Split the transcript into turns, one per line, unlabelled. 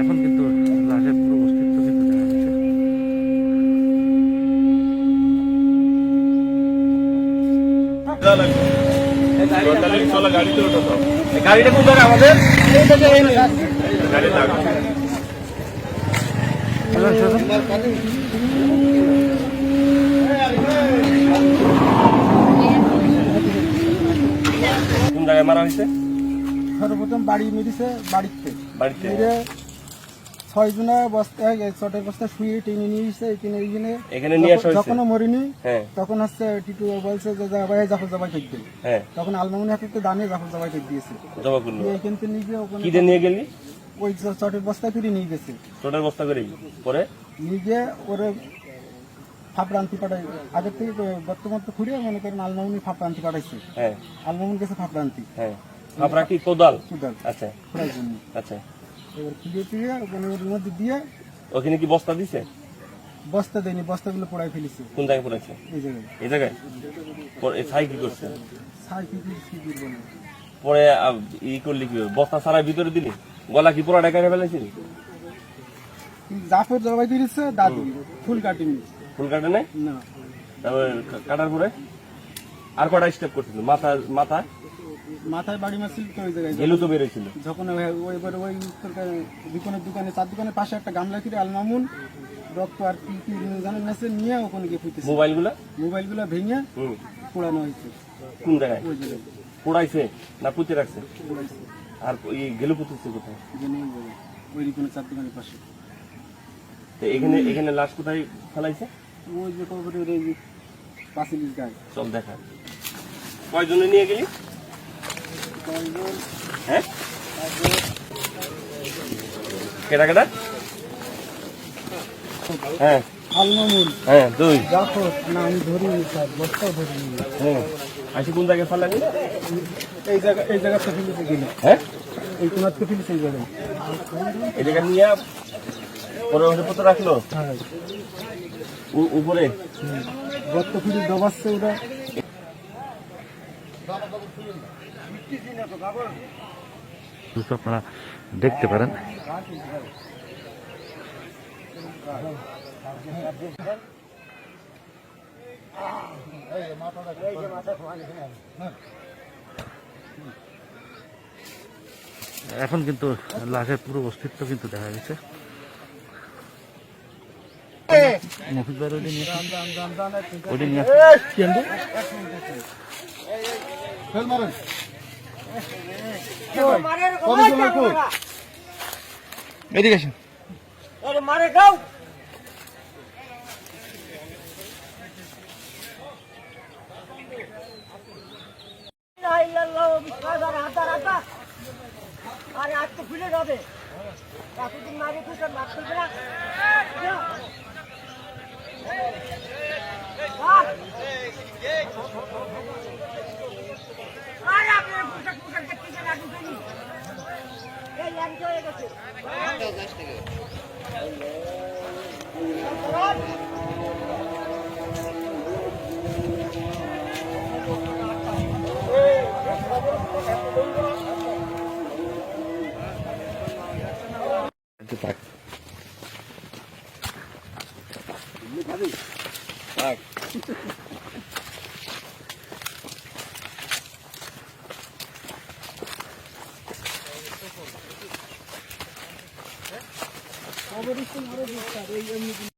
এখন কিন্তু লাশের পুরো অস্তিত্ব কিন্তু দেখা যাচ্ছে।
গাড়িটা কোন জায়গায়? আমাদের? কোন জায়গায় মারা হয়েছে?
সর্বপ্রথম বাড়ি মেরেছে বাড়িতে।
বাড়িতে।
ছয় জনা বস্তায় চটের বস্তা শুয়ে টেনে নিয়ে এসে এখানে
এখানে নিয়ে আসা?
যখন মরিনি
হ্যাঁ।
তখন হচ্ছে টিটু বলছে যে জাফর জবাই করে দিন
হ্যাঁ।
তখন আলমামুনি হাতে দানে জাফর জবাই করে দিয়েছে।
জমা করল
এখান থেকে নিয়ে ওখানে
কি দিয়ে নিয়ে গেলি?
ওই চটের বস্তা ফিরে নিয়ে গেছে।
টোটাল বস্তা করে পরে?
নিয়ে গিয়ে ওরে ফাপড়ান্তি পাঠাই আগের থেকে বর্তমান তো খুঁড়ে মনে করেন আলমামুনি ফাপড়ান্তি পাঠাইছে।
হ্যাঁ।
আলমামুন গেছে ফাপড়ান্তি।
হ্যাঁ। কি কোদাল?
কুদাল।
আচ্ছা। আচ্ছা।
এবার ওখানে ওর মধ্যে দিয়ে
ওখানে কি বস্তা দিছে?
বস্তা দেয়নি বস্তাগুলো পোড়াই ফেলেছে।
কোন জায়গায় পড়েছে?
এই জায়গায়।
এই জায়গায়? ছাই কি করছে?
কি কি
পরে ই করলি কি বস্তা সারা ভিতরে দিলি? গলা কি পুরো ডেকা ফেলেছিলি
জাফর জবাই দিয়েছে দাদু ফুল কাটিনি
ফুল কাটে নাই?
না।
তারপরে কাটার পরে? আর কটা স্টেপ করছিল মাথা মাথা?
মাথায় বাড়ি মারছিল তো ওই জায়গায়
গেলু তো বেরোছিল
যখন ওই- ওই এবার ওই দোকানের দোকানে চার দোকানের পাশে একটা গামলা কিনে আলমামুন রক্ত আর কি কি জানেন না নিয়ে ওখানে গিয়ে ফুটেছে মোবাইলগুলা মোবাইলগুলো ভেঙে পোড়ানো হয়েছে।
কোন জায়গায়?
ওই জায়গায়।
পোড়াইছে না পুঁতে রাখছে? আর এই গেলু পুঁতেছে কোথায়?
ওই জায়গায়। চার দোকানের পাশে।
তো এখানে এখানে লাশ কোথায় ফেলাইছে?
ওই যে যে পাঁচিলির গায়ে।
চল দেখা। কয়জনে নিয়ে গেলি? হ্যাঁ কেটা কেটা? হ্যাঁ। হ্যাঁ দুই।
জাফর না আমি ধরিনি স্যার বস্তাও ধরিনি
হ্যাঁ আসি কোন জায়গায়
এই জায়গা এই জায়গা থেকে ফেলিতে গেলে।
হ্যাঁ?
এই কোনার থেকে ফেলিতে এই জায়গায়
এই জায়গা নিয়ে পরে ওটা পত্র রাখল?
হ্যাঁ।
উপরে?
গর্ত ফিরে ডবাচ্ছে ওরা।
আপনারা দেখতে পারেন এখন কিন্তু লাশের পুরো অস্তিত্ব কিন্তু দেখা গেছে মফিজ ভাই নিয়ে।
এদিকে আসেন
আরে আজ তো খুলে যাবে। এতদিন মারে খুঁজে মাছ খুলবে না। আরে এই ল্যাংচ হয়ে গেছে
একটু থাক।